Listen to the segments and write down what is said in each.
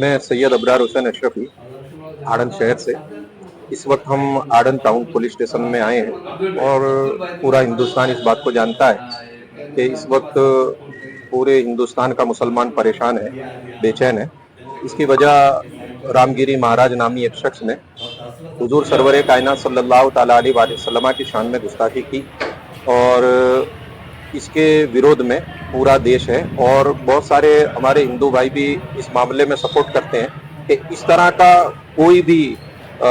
मैं सैयद अबरार हुसैन अशरफी आड़न शहर से। इस वक्त हम आड़न टाउन पुलिस स्टेशन में आए हैं और पूरा हिंदुस्तान इस बात को जानता है कि इस वक्त पूरे हिंदुस्तान का मुसलमान परेशान है, बेचैन है। इसकी वजह रामगिरी महाराज नामी एक शख्स ने हजूर सरवर कायनात सल्ला अलैहि की शान में गुस्ताखी की और इसके विरोध में पूरा देश है और बहुत सारे हमारे हिंदू भाई भी इस मामले में सपोर्ट करते हैं कि इस तरह का कोई भी अ,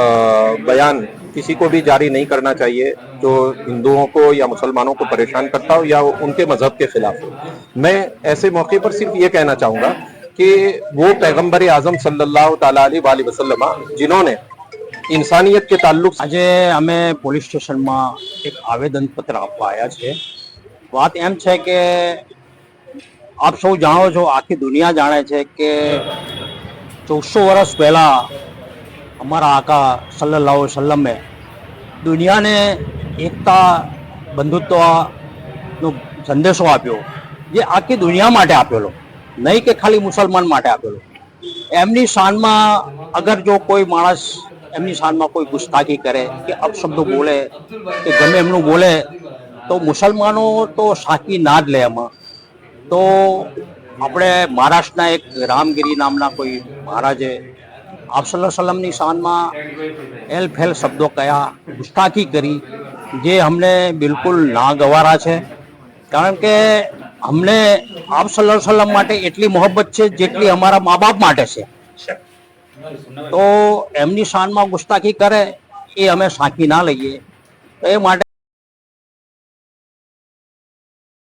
बयान किसी को भी जारी नहीं करना चाहिए जो हिंदुओं को या मुसलमानों को परेशान करता हो या उनके मजहब के खिलाफ हो मैं ऐसे मौके पर सिर्फ ये कहना चाहूंगा कि वो पैगंबर आजम सल्लल्लाहु ताला अलैहि वसल्लम जिन्होंने इंसानियत के ताल्लुक से આજે અમે પોલીસ સ્ટેશનમાં એક આવેદનપત્ર આપવા આવ્યા છે વાત એમ છે કે આપ સૌ જાણો છો, આખી દુનિયા જાણે છે કે ચૌદસો વર્ષ પહેલાં અમારા આકા સલ્લાહ સલ્લમે દુનિયાને એકતા, બંધુત્વનો સંદેશો આપ્યો, જે આખી દુનિયા માટે આપેલો, નહીં કે ખાલી મુસલમાન માટે આપેલો. એમની શાનમાં અગર જો કોઈ માણસ એમની શાનમાં કોઈ ગુસ્તાખી કરે કે અપશબ્દો બોલે, કે ગમે એમનું બોલે તો મુસલમાનો તો સાચી ના જ લે એમાં. તો આપણે મહારાષ્ટ્રના એક રામગીરી નામના કોઈ મહારાજે આપસલ્લા સલમની શાનમાં એલ ફેલ શબ્દો કયા, ગુસ્તાખી કરી, જે અમને બિલકુલ ના ગવારા છે. કારણ કે અમને આપ અલૈહિ માટે એટલી મોહબ્બત છે જેટલી અમારા મા બાપ માટે છે. તો એમની શાનમાં ગુસ્તાખી કરે, એ અમે સાંકી ના લઈએ. તો એ માટે